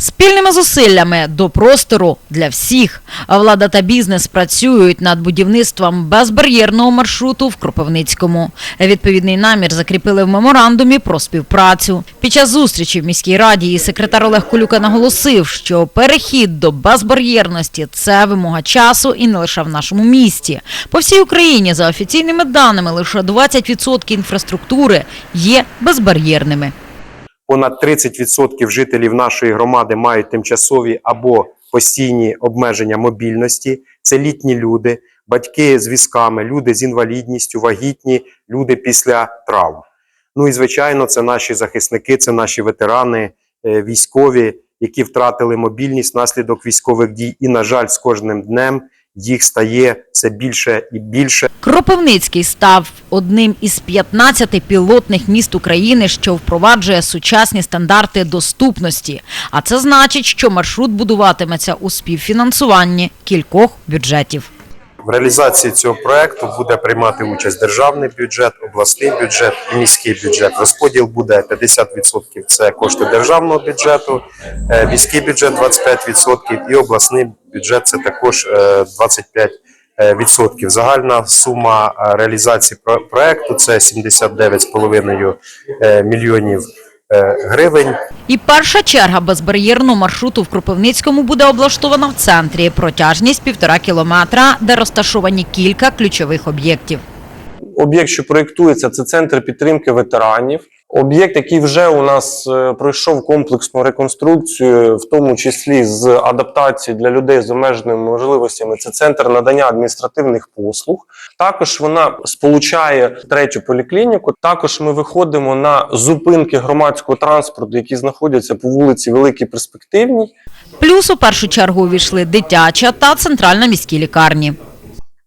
Спільними зусиллями до простору для всіх. А Влада та бізнес працюють над будівництвом безбар'єрного маршруту в Кропивницькому. Відповідний намір закріпили в меморандумі про співпрацю. Під час зустрічі в міській раді секретар Олег Колюка наголосив, що перехід до безбар'єрності це вимога часу і не лише в нашому місті. По всій Україні, за офіційними даними, лише 20% інфраструктури є безбар'єрними. Понад 30% жителів нашої громади мають тимчасові або постійні обмеження мобільності. Це літні люди, батьки з візками, люди з інвалідністю, вагітні, люди після травм. Ну і звичайно, це наші захисники, це наші ветерани, е, військові, які втратили мобільність внаслідок військових дій. І, на жаль, з кожним днем їх стає все більше і більше. Кропивницький став одним із 15 пілотних міст України, що впроваджує сучасні стандарти доступності. А це значить, що маршрут будуватиметься у співфінансуванні кількох бюджетів. В реалізації цього проекту буде приймати участь державний бюджет, обласний бюджет і міський бюджет. Розподіл буде 50% – це кошти державного бюджету, е, міський бюджет 25% і обласний бюджет це також е, 25%. Загальна сума е, реалізації про- проекту це 79,5 е, мільйонів е, гривень. І перша черга безбар'єрного маршруту в Кропивницькому буде облаштована в центрі. Протяжність півтора кілометра, де розташовані кілька ключових об'єктів. Об'єкт, що проєктується, це центр підтримки ветеранів. Об'єкт, який вже у нас е, пройшов комплексну реконструкцію, в тому числі з адаптації для людей з обмеженими можливостями, це центр надання адміністративних послуг. Також вона сполучає третю поліклініку. Також ми виходимо на зупинки громадського транспорту, які знаходяться по вулиці Великій Перспективній. Плюс у першу чергу увійшли дитяча та центральна міські лікарні.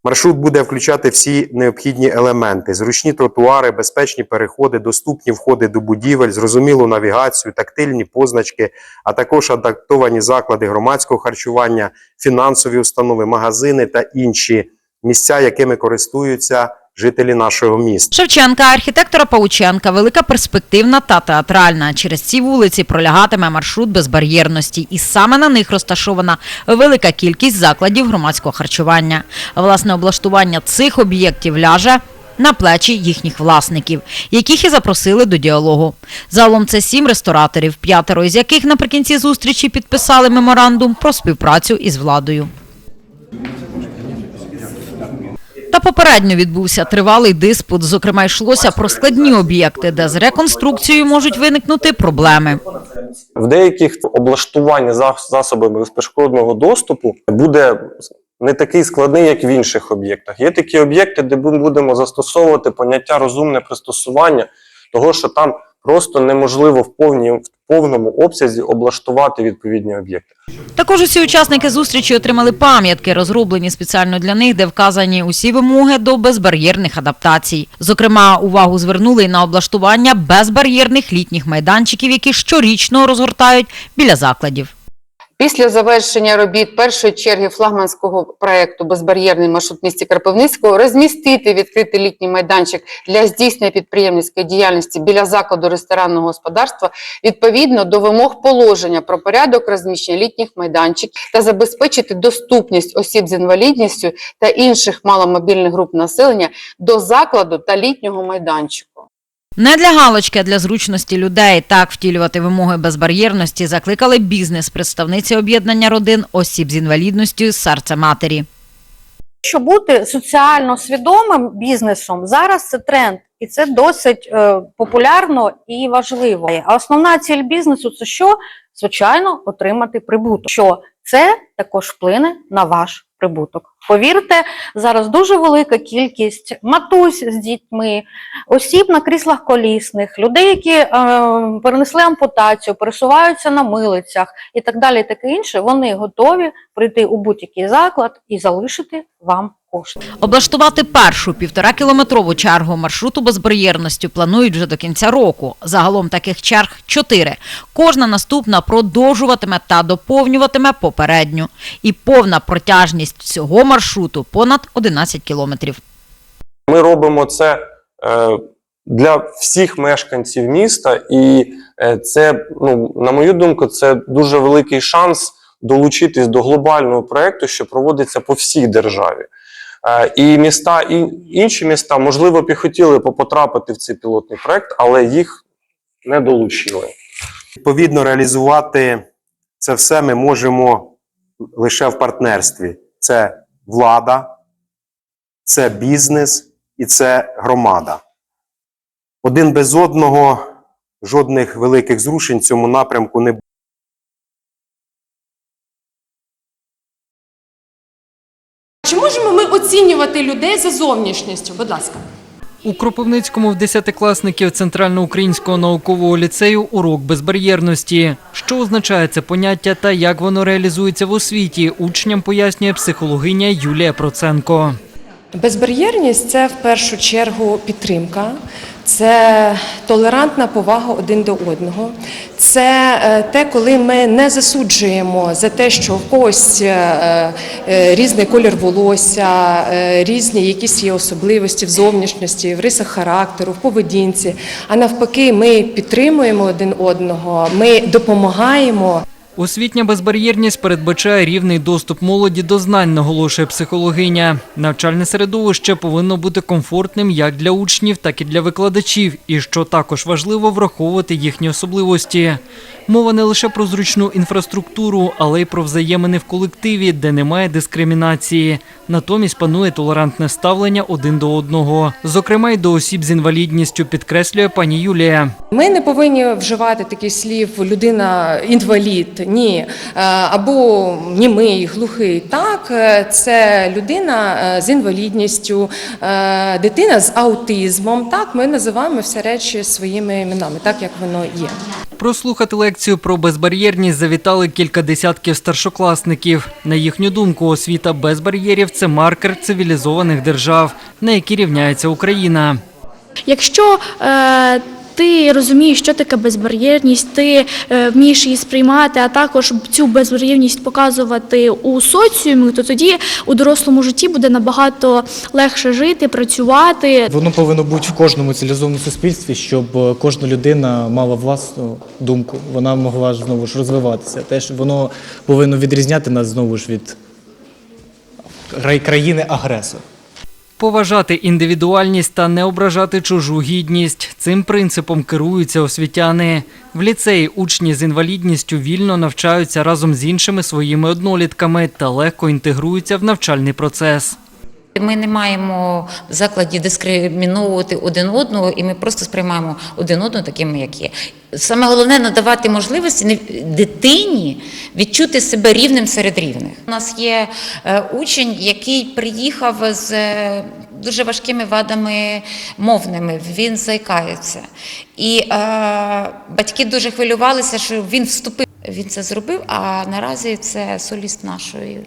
Маршрут буде включати всі необхідні елементи: зручні тротуари, безпечні переходи, доступні входи до будівель, зрозумілу навігацію, тактильні позначки, а також адаптовані заклади громадського харчування, фінансові установи, магазини та інші місця, якими користуються жителі нашого міста. Шевченка, архітектора Паученка, велика перспективна та театральна. Через ці вулиці пролягатиме маршрут безбар'єрності, і саме на них розташована велика кількість закладів громадського харчування. Власне облаштування цих об'єктів ляже. На плечі їхніх власників, яких і запросили до діалогу. Загалом це сім рестораторів, п'ятеро із яких наприкінці зустрічі підписали меморандум про співпрацю із владою. Та попередньо відбувся тривалий диспут. Зокрема, йшлося про складні об'єкти, де з реконструкцією можуть виникнути проблеми. В деяких облаштування зас- засобами безперешкодного доступу буде не такий складний, як в інших об'єктах. Є такі об'єкти, де ми будемо застосовувати поняття розумне пристосування, того, що там просто неможливо в, повні, в повному обсязі облаштувати відповідні об'єкти. Також усі учасники зустрічі отримали пам'ятки, розроблені спеціально для них, де вказані усі вимоги до безбар'єрних адаптацій. Зокрема, увагу звернули й на облаштування безбар'єрних літніх майданчиків, які щорічно розгортають біля закладів. Після завершення робіт першої черги флагманського проекту Безбар'єрний маршрут місті Кропивницького розмістити відкритий літній майданчик для здійснення підприємницької діяльності біля закладу ресторанного господарства відповідно до вимог положення про порядок розміщення літніх майданчиків та забезпечити доступність осіб з інвалідністю та інших маломобільних груп населення до закладу та літнього майданчику. Не для галочки, а для зручності людей так втілювати вимоги безбар'єрності закликали бізнес, представниці об'єднання родин осіб з інвалідністю серця матері. що бути соціально свідомим бізнесом зараз це тренд, і це досить е, популярно і важливо. А основна ціль бізнесу це що? Звичайно, отримати прибуток. Що це також вплине на ваш прибуток. Повірте, зараз дуже велика кількість матусь з дітьми, осіб на кріслах колісних, людей, які е, перенесли ампутацію, пересуваються на милицях і так далі, і таке інше. Вони готові прийти у будь-який заклад і залишити вам кошти. Облаштувати першу півторакілометрову чергу маршруту безбар'єрності планують вже до кінця року. Загалом таких черг чотири. Кожна наступна продовжуватиме та доповнюватиме попередню. І повна протяжність всього маршруту понад 11 кілометрів. Ми робимо це е, для всіх мешканців міста, і е, це, ну, на мою думку, це дуже великий шанс долучитись до глобального проєкту, що проводиться по всій державі. Е, І міста, і інші міста, можливо, б і хотіли потрапити в цей пілотний проєкт, але їх не долучили. Відповідно, реалізувати це все ми можемо лише в партнерстві. Це влада, це бізнес і це громада. Один без одного жодних великих зрушень в цьому напрямку не буде. Оцінювати людей за зовнішністю? Будь ласка. У Кропивницькому в десятикласників Центральноукраїнського наукового ліцею урок безбар'єрності. Що означає це поняття та як воно реалізується в освіті, учням пояснює психологиня Юлія Проценко. Безбар'єрність це в першу чергу підтримка, це толерантна повага один до одного. Це е, те, коли ми не засуджуємо за те, що в когось е, е, різний колір волосся, різні якісь є особливості в зовнішності, в рисах характеру, в поведінці. А навпаки, ми підтримуємо один одного, ми допомагаємо. Освітня безбар'єрність передбачає рівний доступ молоді до знань, наголошує психологиня. Навчальне середовище повинно бути комфортним як для учнів, так і для викладачів, і що також важливо враховувати їхні особливості. Мова не лише про зручну інфраструктуру, але й про взаємини в колективі, де немає дискримінації. Натомість панує толерантне ставлення один до одного, зокрема й до осіб з інвалідністю, підкреслює пані Юлія. Ми не повинні вживати таких слів людина інвалід, ні, Е, або німий, глухий. Так, е, це людина е, з інвалідністю, дитина з аутизмом. Так, ми називаємо всі речі своїми іменами, так як воно є. Прослухати лекцію про безбар'єрність завітали кілька десятків старшокласників. На їхню думку, освіта без бар'єрів це маркер цивілізованих держав, на які рівняється Україна. Якщо е, ти розумієш, що таке безбар'єрність, ти е, вмієш її сприймати, а також цю безбар'єрність показувати у соціумі, то тоді у дорослому житті буде набагато легше жити, працювати. Воно повинно бути в кожному цивілізованому суспільстві, щоб е, кожна людина мала власну думку, вона могла знову ж розвиватися. Теж воно повинно відрізняти нас знову ж від країни-агресора. Поважати індивідуальність та не ображати чужу гідність. Цим принципом керуються освітяни. В ліцеї учні з інвалідністю вільно навчаються разом з іншими своїми однолітками та легко інтегруються в навчальний процес. Ми не маємо в закладі дискриміновувати один одного, і ми просто сприймаємо один одного такими, як є. Саме головне надавати можливості дитині відчути себе рівним серед рівних. У нас є е, учень, який приїхав з е, дуже важкими вадами мовними. Він заїкається. І е, батьки дуже хвилювалися, що він вступив. Він це зробив, а наразі це соліст нашої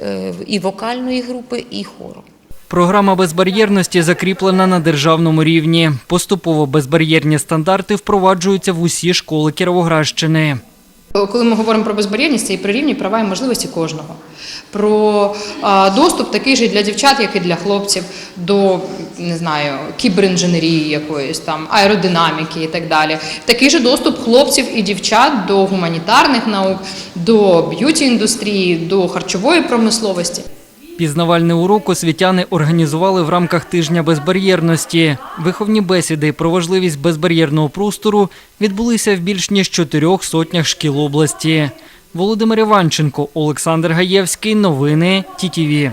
е, і вокальної групи, і хору. Програма безбар'єрності закріплена на державному рівні. Поступово безбар'єрні стандарти впроваджуються в усі школи Кіровоградщини. Коли ми говоримо про безбар'єрність, це і про рівні права і можливості кожного. Про доступ такий же для дівчат, як і для хлопців, до не знаю, кіберінженерії якоїсь там, аеродинаміки і так далі. Такий же доступ хлопців і дівчат до гуманітарних наук, до б'юті індустрії, до харчової промисловості. Пізнавальний урок освітяни організували в рамках тижня безбар'єрності. Виховні бесіди про важливість безбар'єрного простору відбулися в більш ніж чотирьох сотнях шкіл області. Володимир Іванченко, Олександр Гаєвський. Новини ТІТІВІ.